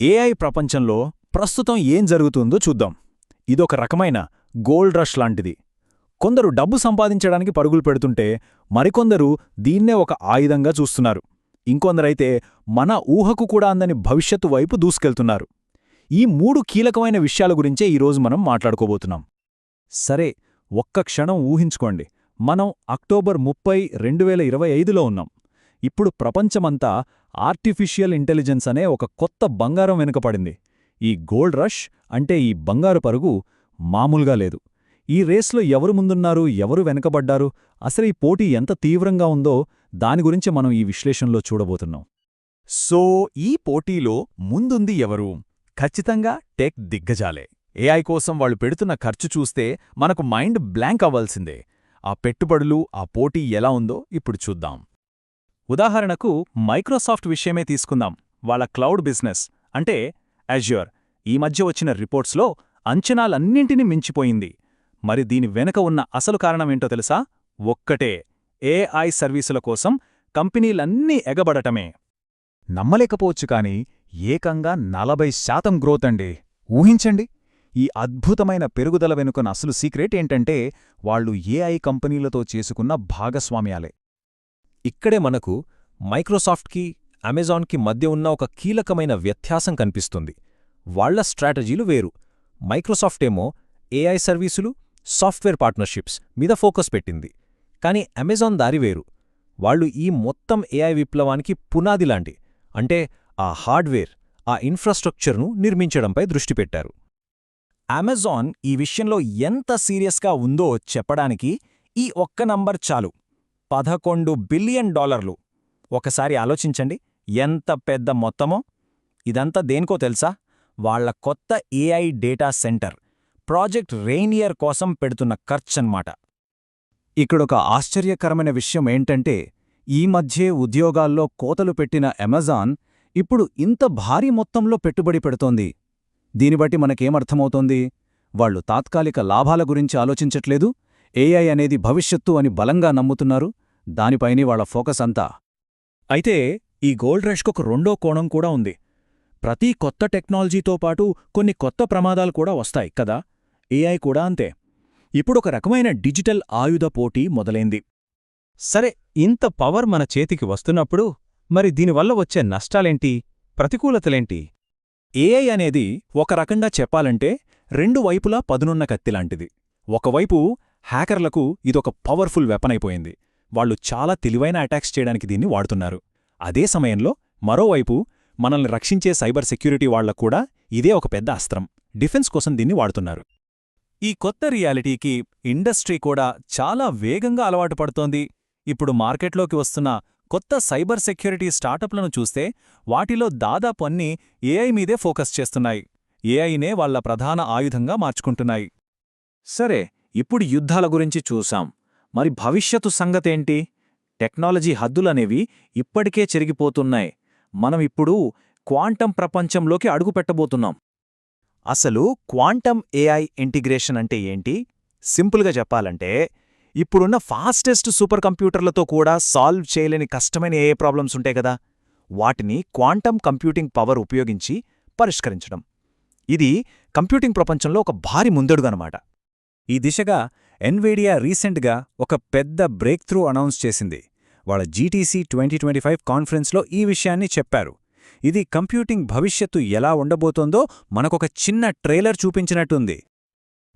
AI ప్రపంచంలో ప్రస్తుతం ఏం జరుగుతుందో చూద్దాం. ఇదొక రకమైన గోల్డ్ రష్ లాంటిది. కొందరు డబ్బు సంపాదించడానికి పరుగులు పెడుతుంటే మరికొందరు దీన్నే ఒక ఆయుధంగా చూస్తున్నారు. ఇంకొందరైతే మన ఊహకు కూడా అందని భవిష్యత్తు వైపు దూసుకెళ్తున్నారు. ఈ మూడు కీలకమైన విషయాల గురించే ఈరోజు మనం మాట్లాడుకోబోతున్నాం. సరే ఒక్క క్షణం ఊహించుకోండి. మనం అక్టోబర్ ముప్పై రెండు వేల ఇరవై ఐదులో ఉన్నాం. ఇప్పుడు ప్రపంచమంతా ఆర్టిఫిషియల్ ఇంటెలిజెన్స్ అనే ఒక కొత్త బంగారం వెనుకపడింది ఈ గోల్డ్ రష్ అంటే ఈ బంగారు పరుగు మామూలుగా లేదు. ఈ రేస్లో ఎవరు ముందున్నారు ఎవరు వెనకబడ్డారు అసలు ఈ పోటీ ఎంత తీవ్రంగా ఉందో దాని గురించి మనం ఈ విశ్లేషణలో చూడబోతున్నాం. సో ఈ పోటీలో ముందుంది ఎవరు? ఖచ్చితంగా టెక్ దిగ్గజాలే. ఏఐ కోసం వాళ్ళు పెడుతున్న ఖర్చు చూస్తే మనకు మైండ్ బ్లాంక్ అవ్వాల్సిందే. ఆ పెట్టుబడులు ఆ పోటీ ఎలా ఉందో ఇప్పుడు చూద్దాం. ఉదాహరణకు మైక్రోసాఫ్ట్ విషయమే తీసుకుందాం. వాళ్ళ క్లౌడ్ బిజినెస్ అంటే అజ్యూర్ ఈ మధ్య వచ్చిన రిపోర్ట్స్లో అంచనాలన్నింటినీ మించిపోయింది. మరి దీని వెనుక ఉన్న అసలు కారణమేంటో తెలుసా? ఒక్కటే ఏఐ సర్వీసుల కోసం కంపెనీలన్నీ ఎగబడటమే. నమ్మలేకపోవచ్చు కాని ఏకంగా నలభై శాతం గ్రోత్ అండి. ఊహించండి ఈ అద్భుతమైన పెరుగుదల వెనుకన అసలు సీక్రెట్ ఏంటంటే వాళ్ళు ఏఐ కంపెనీలతో చేసుకున్న భాగస్వామ్యాలే. ఇక్కడే మనకు మైక్రోసాఫ్ట్కి అమెజాన్కి మధ్య ఉన్న ఒక కీలకమైన వ్యత్యాసం కనిపిస్తుంది. వాళ్ళ స్ట్రాటజీలు వేరు. మైక్రోసాఫ్ట్ ఏమో ఏఐ సర్వీసులు సాఫ్ట్వేర్ పార్ట్నర్షిప్స్ మీద ఫోకస్ పెట్టింది. కానీ అమెజాన్ దారి వేరు. వాళ్ళు ఈ మొత్తం ఏఐ విప్లవానికి పునాదిలాంటి అంటే ఆ హార్డ్వేర్ ఆ ఇన్ఫ్రాస్ట్రక్చర్ను నిర్మించడంపై దృష్టి పెట్టారు. అమెజాన్ ఈ విషయంలో ఎంత సీరియస్గా ఉందో చెప్పడానికి ఈ ఒక్క నంబర్ చాలు. పదకొండు బిలియన్ డాలర్లు. ఒకసారి ఆలోచించండి ఎంత పెద్ద మొత్తమో. ఇదంతా దేనికో తెలుసా? వాళ్ళ కొత్త AI data center project Rainier కోసం పెడుతున్న ఖర్చన్మాట ఇక్కడొక ఆశ్చర్యకరమైన విషయం ఏంటంటే ఈ మధ్యే ఉద్యోగాల్లో కోతలు పెట్టిన అమెజాన్ ఇప్పుడు ఇంత భారీ మొత్తంలో పెట్టుబడి పెడుతోంది. దీనిబట్టి మనకేమర్థమవుతోంది? వాళ్ళు తాత్కాలిక లాభాల గురించి ఆలోచించట్లేదు? ఏఐ అనేది భవిష్యత్తు అని బలంగా నమ్ముతున్నారు? దానిపైనే వాళ్ళ ఫోకస్ అంతా. అయితే ఈ గోల్డ్ రష్కొక రెండో కోణం కూడా ఉంది. ప్రతి కొత్త టెక్నాలజీతో పాటు కొన్ని కొత్త ప్రమాదాలు కూడా వస్తాయి కదా? ఏఐ కూడా అంతే. ఇప్పుడొక రకమైన డిజిటల్ ఆయుధ పోటీ మొదలైంది. సరే ఇంత పవర్ మన చేతికి వస్తున్నప్పుడు మరి దీనివల్ల వచ్చే నష్టాలేంటి? ప్రతికూలతలేంటి? ఏఐ అనేది ఒక రకంగా చెప్పాలంటే రెండు వైపులా పదునున్న కత్తిలాంటిది ఒకవైపు హ్యాకర్లకు ఇదొక పవర్ఫుల్ వెపనైపోయింది. వాళ్ళు చాలా తెలివైన అటాక్స్ చేయడానికి దీన్ని వాడుతున్నారు. అదే సమయంలో మరోవైపు మనల్ని రక్షించే సైబర్ సెక్యూరిటీ వాళ్ళకు కూడా ఇదే ఒక పెద్ద అస్త్రం. డిఫెన్స్ కోసం దీన్ని వాడుతున్నారు. ఈ కొత్త రియాలిటీకి ఇండస్ట్రీ కూడా చాలా వేగంగా అలవాటు పడుతోంది. ఇప్పుడు మార్కెట్లోకి వస్తున్న కొత్త సైబర్ సెక్యూరిటీ స్టార్టప్లను చూస్తే వాటిలో దాదాపు అన్నీ ఏఐ మీదే ఫోకస్ చేస్తున్నాయి. ఏఐనే వాళ్ళ ప్రధాన ఆయుధంగా మార్చుకుంటున్నాయి. సరే ఇప్పుడు యుద్ధాల గురించి చూసాం. మరి భవిష్యత్తు సంగతేంటి? టెక్నాలజీ హద్దులనేవి ఇప్పటికే చెరిగిపోతున్నాయి. మనం ఇప్పుడు క్వాంటం ప్రపంచంలోకి అడుగుపెట్టబోతున్నాం అసలు క్వాంటం ఏఐ ఇంటిగ్రేషన్ అంటే ఏంటి? సింపుల్గా చెప్పాలంటే ఇప్పుడున్న ఫాస్టెస్ట్ సూపర్ కంప్యూటర్లతో కూడా సాల్వ్ చేయలేని కష్టమైన ఏ ప్రాబ్లమ్స్ ఉంటాయి కదా. వాటిని క్వాంటం కంప్యూటింగ్ పవర్ ఉపయోగించి పరిష్కరించడం. ఇది కంప్యూటింగ్ ప్రపంచంలో ఒక భారీ ముందడుగనమాట ఈ దిశగా ఎన్వేడియా రీసెంట్గా ఒక పెద్ద బ్రేక్ త్రూ అనౌన్స్ చేసింది. వాళ్ళ జీటీసీ ట్వంటీ ట్వంటీ ఫైవ్ కాన్ఫరెన్స్లో ఈ విషయాన్ని చెప్పారు. ఇది కంప్యూటింగ్ భవిష్యత్తు ఎలా ఉండబోతోందో మనకొక చిన్న ట్రైలర్ చూపించినట్టుంది.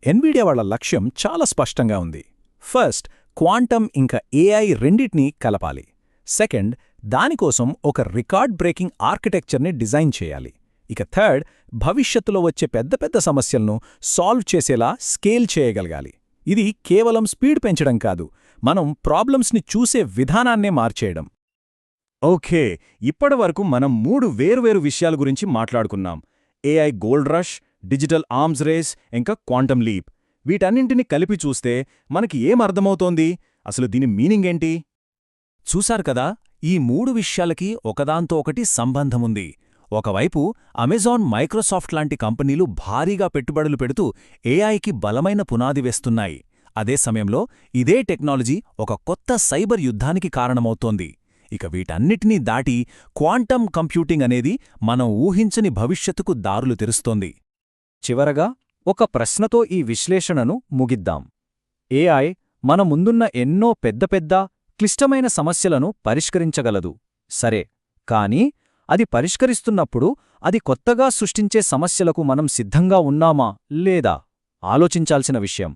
ఎన్వీడియా వాళ్ళ లక్ష్యం చాలా స్పష్టంగా ఉంది. ఫస్ట్ క్వాంటమ్ ఇంకా ఏఐ రెండింటినీ కలపాలి. సెకండ్ దానికోసం ఒక రికార్డ్ బ్రేకింగ్ ఆర్కిటెక్చర్ని డిజైన్ చేయాలి. ఇక థర్డ్ భవిష్యత్తులో వచ్చే పెద్ద పెద్ద సమస్యలను సాల్వ్ చేసేలా స్కేల్ చేయగలగాలి. ఇది కేవలం స్పీడ్ పెంచడం కాదు మనం ప్రాబ్లమ్స్ని చూసే విధానాన్నే మార్చేయడం. ఓకే ఇప్పటివరకు మనం మూడు వేరువేరు విషయాల గురించి మాట్లాడుకున్నాం. AI gold rush digital arms race ఇంకా క్వాంటమ్ లీప్ వీటన్నింటినీ కలిపి చూస్తే మనకి ఏమర్థమవుతోంది అసలు దీని మీనింగ్ ఏంటి? చూశారు కదా ఈ మూడు విషయాలకి ఒకదాంతో ఒకటి సంబంధముంది. ఒకవైపు అమెజాన్ మైక్రోసాఫ్ట్ లాంటి కంపెనీలు భారీగా పెట్టుబడులు పెడుతూ ఏఐకి బలమైన పునాది వేస్తున్నాయి. అదే సమయంలో ఇదే టెక్నాలజీ ఒక కొత్త సైబర్ యుద్ధానికి కారణమవుతోంది. ఇక వీటన్నిటినీ దాటి క్వాంటమ్ కంప్యూటింగ్ అనేది మనం ఊహించని భవిష్యత్తుకు దారులు తెరుస్తోంది. చివరగా ఒక ప్రశ్నతో ఈ విశ్లేషణను ముగిద్దాం. ఏఐ మన ముందున్న ఎన్నో పెద్ద పెద్ద క్లిష్టమైన సమస్యలను పరిష్కరించగలదు. సరే కానీ అది పరిష్కరిస్తున్నప్పుడు అది కొత్తగా సృష్టించే సమస్యలకు మనం సిద్ధంగా ఉన్నామా లేదా ఆలోచించాల్సిన విషయం.